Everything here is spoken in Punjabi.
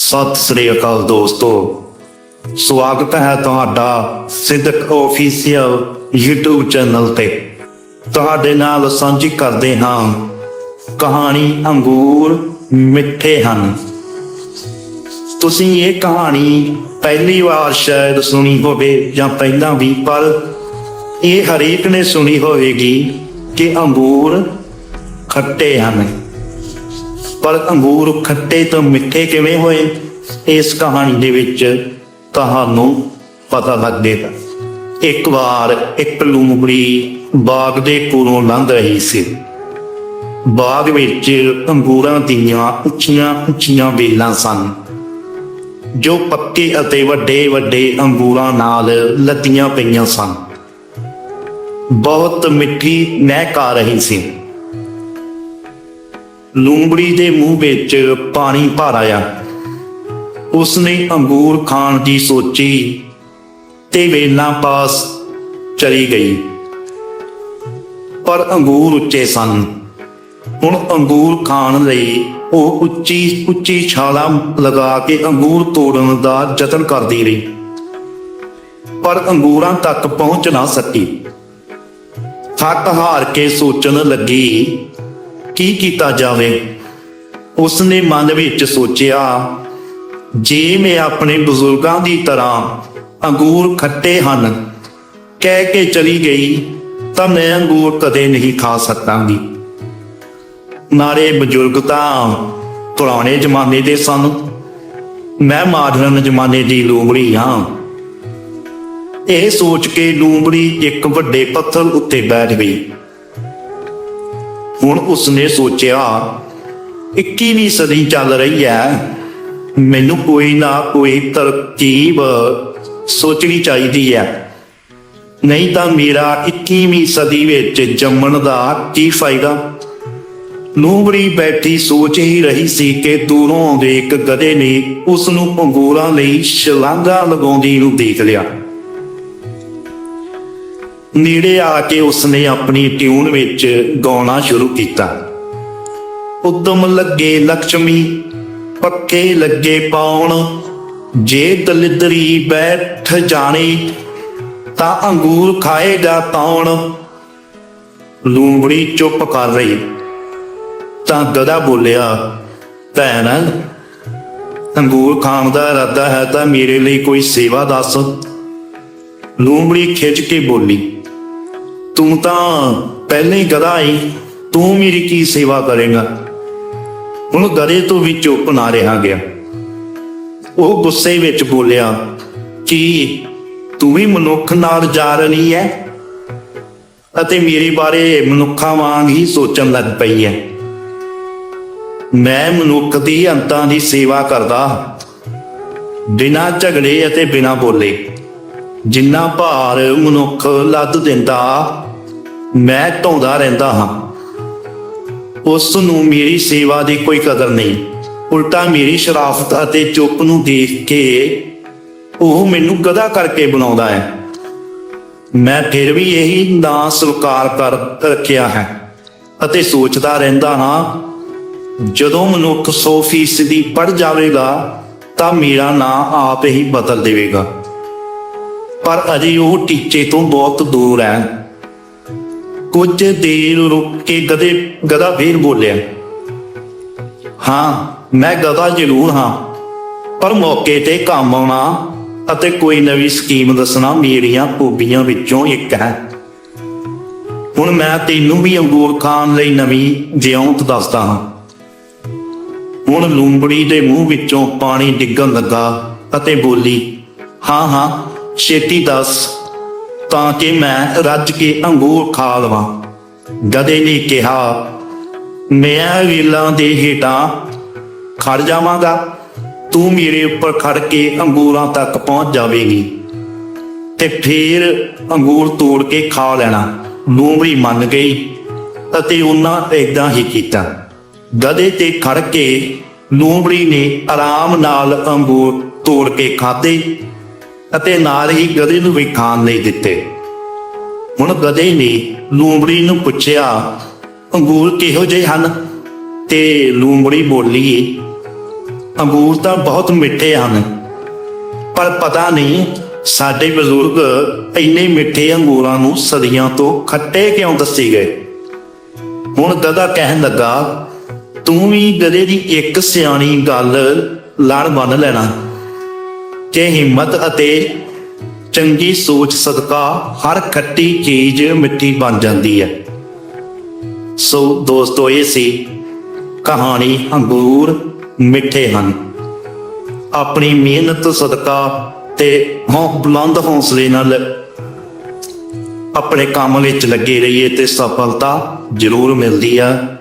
ਸਤਿ ਸ੍ਰੀ ਅਕਾਲ ਦੋਸਤੋ। ਸਵਾਗਤ ਹੈ ਤੁਹਾਡਾ ਸਿੱਧਕ ਆਫੀਸ਼ੀਅਲ YouTube ਚੈਨਲ ਤੇ। ਤੁਹਾਡੇ ਨਾਲ ਸਾਂਝੀ ਕਰਦੇ ਹਾਂ ਕਹਾਣੀ ਅੰਗੂਰ ਮਿੱਠੇ ਹਨ। ਤੁਸੀਂ ਇਹ ਕਹਾਣੀ ਪਹਿਲੀ ਵਾਰ ਸ਼ਾਇਦ ਸੁਣੀ ਹੋਵੇ ਜਾਂ ਪਹਿਲਾਂ ਵੀ, ਪਰ ਇਹ ਹਰੇਕ ਨੇ ਸੁਣੀ ਹੋਵੇਗੀ ਕਿ ਅੰਗੂਰ ਖੱਟੇ ਹਨ। ਪਰ ਅੰਗੂਰ ਖੱਟੇ ਤੋਂ ਮਿੱਠੇ ਕਿਵੇਂ ਹੋਏ? ਇਸ ਕਹਾਣੀ ਦੇ ਵਿੱਚ ਤੁਹਾਨੂੰ ਪਤਾ ਲੱਗੇਗਾ ਇੱਕ ਵਾਰ ਇੱਕ ਲੂੰਬੜੀ ਬਾਗ ਦੇ ਕੋਲੋਂ ਲੰਘ ਰਹੀ ਸੀ। ਬਾਗ ਵਿੱਚ ਅੰਗੂਰਾਂ ਦੀਆਂ ਉੱਚੀਆਂ ਉੱਚੀਆਂ ਵੇਲਾਂ ਸਨ, ਜੋ ਪੱਕੇ ਅਤੇ ਵੱਡੇ ਵੱਡੇ ਅੰਗੂਰਾਂ ਨਾਲ ਲੱਦੀਆਂ ਪਈਆਂ ਸਨ। ਬਹੁਤ ਮਿੱਠੀ ਮਹਿਕ ਆ ਰਹੀ ਸੀ। ਲੂੰਬੜੀ ਦੇ ਮੂੰਹ ਵਿੱਚ ਪਾਣੀ ਭਰ ਆਇਆ। ਉਸਨੇ ਅੰਗੂਰ ਖਾਣ ਦੀ ਸੋਚੀ ਤੇ ਵੇਲਾਂ ਪਾਸ ਚਲੀ ਗਈ। ਪਰ ਅੰਗੂਰ ਉੱਚੇ ਸਨ। ਹੁਣ ਅੰਗੂਰ ਖਾਣ ਲਈ ਉਹ ਉੱਚੀ ਉੱਚੀ ਛਾਲਾਂ ਲਗਾ ਕੇ ਅੰਗੂਰ ਤੋੜਨ ਦਾ ਯਤਨ ਕਰਦੀ ਰਹੀ। ਪਰ ਅੰਗੂਰਾਂ ਤੱਕ ਪਹੁੰਚ ਨਾ ਸਕੀ। ਥੱਕ ਹਾਰ ਕੇ ਸੋਚਣ ਲੱਗੀ ਕੀ ਕੀਤਾ ਜਾਵੇ? ਉਸਨੇ ਮਨ ਵਿੱਚ ਸੋਚਿਆ, ਜੇ ਮੈਂ ਆਪਣੇ ਬਜ਼ੁਰਗਾਂ ਦੀ ਤਰ੍ਹਾਂ ਅੰਗੂਰ ਖੱਟੇ ਹਨ, ਕਹਿ ਕੇ ਚਲੀ ਗਈ, ਤਾਂ ਮੈਂ ਅੰਗੂਰ ਕਦੇ ਨਹੀਂ ਖਾ ਸਕਾਂਗੀ। ਨਾਲੇ ਬਜ਼ੁਰਗ ਤਾਂ ਪੁਰਾਣੇ ਜ਼ਮਾਨੇ ਦੇ ਸਨ। ਮੈਂ ਮਾਡਰਨ ਜ਼ਮਾਨੇ ਦੀ ਲੂੰਬੜੀ ਹਾਂ। ਇਹ ਸੋਚ ਕੇ ਲੂੰਬੜੀ ਇੱਕ ਵੱਡੇ ਪੱਥਰ ਉੱਤੇ ਬੈਠ ਗਈ। ਹੁਣ ਉਸਨੇ ਸੋਚਿਆ 21ਵੀਂ ਸਦੀ ਚੱਲ ਰਹੀ ਹੈ। ਮੈਨੂੰ ਕੋਈ ਨਾ ਕੋਈ ਤਰਕੀਬ ਸੋਚਣੀ ਚਾਹੀਦੀ ਹੈ। ਨਹੀਂ ਤਾਂ ਮੇਰਾ 21ਵੀਂ ਸਦੀ ਵਿੱਚ ਜੰਮਣ ਦਾ ਕੀ ਫਾਇਦਾ? ਨੂੰਬੜੀ ਬੈਠੀ ਸੋਚ ਹੀ ਰਹੀ ਸੀ ਕਿ ਦੂਰੋਂ ਆਉਂਦੇ ਇੱਕ ਗਧੇ ਨੇ ਉਸ ਨੂੰ ਪੰਗੂਰਾਂ ਲਈ ਛਲਾਂਗਾ ਲਗਾਉਂਦੀ ਨੂੰ ਦੇਖ ਲਿਆ। ਨੇੜੇ ਆ ਕੇ ਉਸਨੇ ਆਪਣੀ ਟਿਊਨ ਵਿੱਚ ਗਾਉਣਾ ਸ਼ੁਰੂ ਕੀਤਾ। ਉਦਮ ਲੱਗੇ ਲక్ష్ਮੀ ਪੱਕੇ ਲੱਗੇ ਪਾਉਣ ਜੇ ਦਲਿਦਰੀ ਬੈਠ ਜਾਣੀ, ਤਾਂ ਅੰਗੂਰ ਖਾਏਗਾ ਤੌਣ। ਲੂੰਬੜੀ ਚੁੱਪ ਕਰ ਰਹੀ, ਤਾਂ ਗਦਾ ਬੋਲਿਆ, ਭੈਣ, ਅੰਗੂਰ ਖਾਣ ਦਾ ਇਰਾਦਾ ਹੈ ਤਾਂ ਮੇਰੇ ਲਈ ਕੋਈ ਸੇਵਾ ਦੱਸ। ਲੂੰਬੜੀ ਖਿੱਚ ਕੇ ਬੋਲੀ ਤੂੰ ਤਾਂ ਪਹਿਲੇ ਹੀ ਗਧਾ ਆਈ ਤੂੰ ਮੇਰੀ ਕੀ ਸੇਵਾ ਕਰੇਗਾ? ਹੁਣ ਗਧੇ ਤੋਂ ਵੀ ਚੁੱਪ ਨਾ ਰਿਹਾ ਗਿਆ। ਉਹ ਗੁੱਸੇ ਵਿੱਚ ਬੋਲਿਆ ਕਿ ਤੂੰ ਵੀ ਮਨੁੱਖ ਨਾਲ ਜਾ ਰਹੀ ਹੈ ਅਤੇ ਮੇਰੇ ਬਾਰੇ ਮਨੁੱਖਾਂ ਵਾਂਗ ਹੀ ਸੋਚਣ ਲੱਗ ਪਈ ਹੈ ਮੈਂ ਮਨੁੱਖ ਦੀ ਅੰਤਾਂ ਦੀ ਸੇਵਾ ਕਰਦਾ ਬਿਨਾਂ ਝਗੜੇ ਅਤੇ ਬਿਨਾਂ ਬੋਲੇ, ਜਿੰਨਾ ਭਾਰ ਮਨੁੱਖ ਲੱਦ ਦਿੰਦਾ ਮੈਂ ਢਾਉਂਦਾ ਰਹਿੰਦਾ ਹਾਂ। ਉਸ ਨੂੰ ਮੇਰੀ ਸੇਵਾ ਦੀ ਕੋਈ ਕਦਰ ਨਹੀਂ। ਉਲਟਾ ਮੇਰੀ ਸ਼ਰਾਫਤ ਅਤੇ ਚੁੱਪ ਨੂੰ ਦੇਖ ਕੇ ਉਹ ਮੈਨੂੰ ਗਦਾ ਕਰਕੇ ਬਣਾਉਂਦਾ ਹੈ। ਮੈਂ ਫਿਰ ਵੀ ਇਹੀ ਨਾਂ ਸਵੀਕਾਰ ਕਰ ਰੱਖਿਆ ਹੈ ਅਤੇ ਸੋਚਦਾ ਰਹਿੰਦਾ ਹਾਂ, ਜਦੋਂ ਮਨੁੱਖ 100% ਪੜ ਜਾਵੇਗਾ, ਤਾਂ ਮੇਰਾ ਨਾਂ ਆਪ ਹੀ ਬਦਲ ਦੇਵੇਗਾ। ਪਰ ਅਜੇ ਉਹ ਟੀਚੇ ਤੋਂ ਬਹੁਤ ਦੂਰ ਹੈ। ਕੁਝ ਦੇਰ ਰੁਕ ਕੇ ਗਧੇ, ਗਧਾ ਫੇਰ ਬੋਲਿਆ, ਹਾਂ, ਮੈਂ ਗਧਾ ਜ਼ਰੂਰ ਹਾਂ, ਪਰ ਮੌਕੇ ਤੇ ਕੰਮ ਆਉਣਾ ਅਤੇ ਕੋਈ ਨਵੀਂ ਸਕੀਮ ਦੱਸਣਾ ਮੇਰੀਆਂ ਖੂਬੀਆਂ ਵਿੱਚੋਂ ਇੱਕ ਹੈ। ਹੁਣ ਮੈਂ ਤੈਨੂੰ ਵੀ ਅੰਗੂਰ ਖਾਣ ਲਈ ਨਵੀਂ ਜਿਉਂਤ ਦੱਸਦਾ ਹਾਂ। ਹੁਣ ਲੂੰਬੜੀ ਦੇ ਮੂੰਹ ਵਿੱਚੋਂ ਪਾਣੀ ਡਿੱਗਣ ਲੱਗਾ ਅਤੇ ਬੋਲੀ, ਹਾਂ ਹਾਂ, ਛੇਤੀ ਦੱਸ ਤਾਂ ਕਿ ਮੈਂ ਰੱਜ ਕੇ ਅੰਗੂਰ ਖਾ ਲਵਾਂ। ਗਦੇ ਨੇ ਕਿਹਾ, ਮੈਂ ਵੇਲਾਂ ਦੇ ਹੇਠਾਂ ਖੜ ਜਾਵਾਂਗਾ। ਤੂੰ ਮੇਰੇ ਉੱਪਰ ਖੜ ਕੇ ਅੰਗੂਰਾਂ ਤੱਕ ਪਹੁੰਚ ਜਾਵੇਂਗੀ ਤੇ ਫਿਰ ਅੰਗੂਰ ਤੋੜ ਕੇ ਖਾ ਲੈਣਾ। ਲੂੰਬੜੀ ਮੰਨ ਗਈ ਅਤੇ ਉਹਨਾਂ ਏਦਾਂ ਹੀ ਕੀਤਾ। ਗਦੇ ਤੇ ਖੜ ਕੇ ਲੂੰਬੜੀ ਨੇ ਆਰਾਮ ਨਾਲ ਅੰਗੂਰ ਤੋੜ ਕੇ ਖਾਦੇ ਅਤੇ ਨਾਲ ਹੀ ਗਧੇ ਨੂੰ ਵੀ ਖਾਣ ਲਈ ਦਿੱਤੇ। ਹੁਣ ਗਧੇ ਨੇ ਲੂੰਬੜੀ ਨੂੰ ਪੁੱਛਿਆ, ਅੰਗੂਰ ਕਿਹੋ ਜਿਹੇ ਹਨ? ਤੇ ਲੂੰਬੜੀ ਬੋਲੀ, ਅੰਗੂਰ ਤਾਂ ਬਹੁਤ ਮਿੱਠੇ ਹਨ, ਪਰ ਪਤਾ ਨਹੀਂ ਸਾਡੇ ਬਜ਼ੁਰਗ ਇੰਨੇ ਮਿੱਠੇ ਅੰਗੂਰਾਂ ਨੂੰ ਸਦੀਆਂ ਤੋਂ ਖੱਟੇ ਕਿਉਂ ਦੱਸੇ ਗਏ? ਹੁਣ ਗਧਾ ਕਹਿਣ ਲੱਗਾ, ਤੂੰ ਵੀ ਗਧੇ ਦੀ ਇੱਕ ਸਿਆਣੀ ਗੱਲ ਲੜ ਬੰਨ ਲੈਣਾ। ਕਿ ਹਿੰਮਤ ਅਤੇ ਚੰਗੀ ਸੋਚ, ਸਦਕਾ ਹਰ ਖੱਟੀ ਚੀਜ਼ ਮਿੱਠੀ ਬਣ ਜਾਂਦੀ ਹੈ। ਸੋ ਦੋਸਤੋ, ਇਹ ਸੀ ਕਹਾਣੀ ਅੰਗੂਰ ਮਿੱਠੇ ਹਨ। ਆਪਣੀ ਮਿਹਨਤ, ਸਦਕਾ ਤੇ ਹੌ ਬੁਲੰਦ ਹੌਸਲੇ ਨਾਲ ਆਪਣੇ ਕੰਮ ਵਿੱਚ ਲੱਗੇ ਰਹੀਏ ਤੇ ਸਫਲਤਾ ਜ਼ਰੂਰ ਮਿਲਦੀ ਆ।